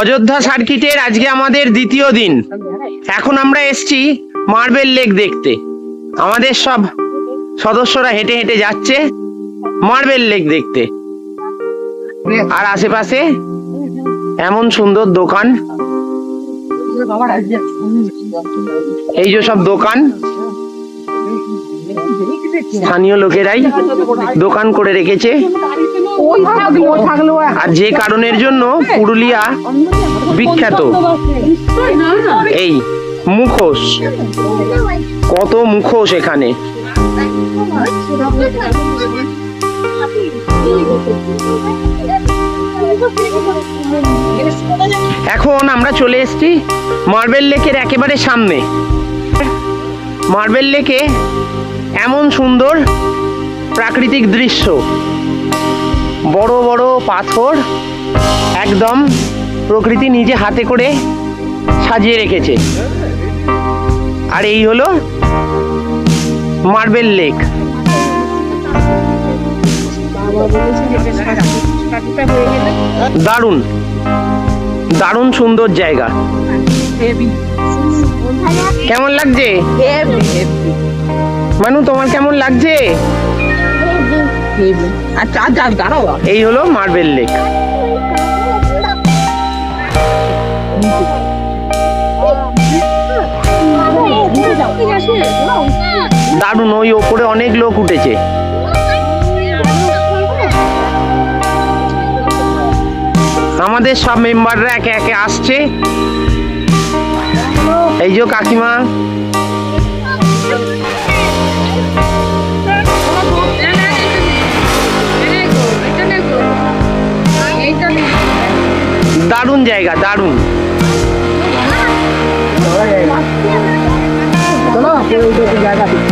অযোধ্যা সার্কিটের আজকে আমাদের দ্বিতীয় দিন। এখন আমরা এসছি মার্বেল লেক দেখতে। আমাদের সব সদস্যরা হেঁটে হেঁটে যাচ্ছে মার্বেল লেক দেখতে। আর আশেপাশে এমন সুন্দর দোকান। এই যে সব দোকান। স্থানীয় লোকেরাই দোকান করে রেখেছে। আর যে কারণের জন্য পুরুলিয়া বিখ্যাত। এই মুখোশ। কত মুখোশ এখানে। এখন আমরা চলে এসছি মার্বেল লেকের একেবারে সামনে। মার্বেল লেকে এমন সুন্দর প্রাকৃতিক দৃশ্য। বড় বড় পাথর একদম প্রকৃতি নিজে হাতে করে সাজিয়ে রেখেছে। আর এই হলো মার্বেল লেক। দারুণ। দারুণ সুন্দর জায়গা। কেমন লাগছে? মানু তোমার কেমন লাগছে? আচ্ছা আচ্ছা দাঁড়াও। এই হলো মার্বেল লেক দারুণ ওই ওপরে অনেক লোক উঠেছে। আমাদের সব মেম্বাররা একে একে আসছে। এই যে কাকিমা জায়গা, দারুণ।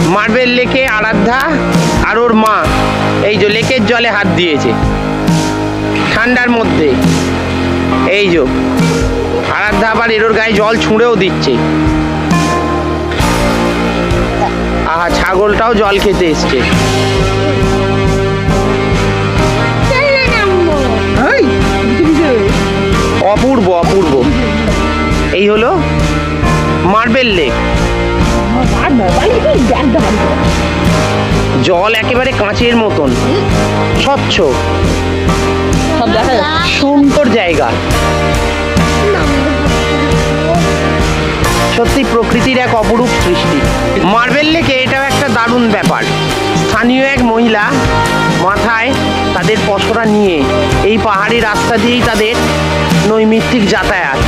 মার্বেল লেকে আরাধ্যা আর ওর মা, এই যে লেকের জলে হাত দিয়েছে। ঠান্ডার মধ্যে, এই যে। আরাধ্যা আবার এরোর গায়ে জল ছুঁড়েও দিচ্ছে। আহা, ছাগলটাও জল খেতে এসছে। অপূর্ব অপূর্ব। এই হলো মার্বেল লেক জল একেবারে কাঁচের মতন স্বচ্ছ। সুন্দর জায়গা। সত্যি প্রকৃতির এক অপরূপ সৃষ্টি। মার্বেল লেকে এটাও একটা দারুণ ব্যাপার। স্থানীয় এক মহিলা মাথায় তাদের পসরা নিয়ে এই পাহাড়ি রাস্তা দিয়েই তাদের নৈমিত্তিক যাতায়াত।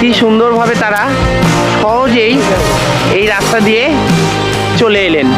কি সুন্দরভাবে তারা সহজেই এই রাস্তা দিয়ে চলে এলেন।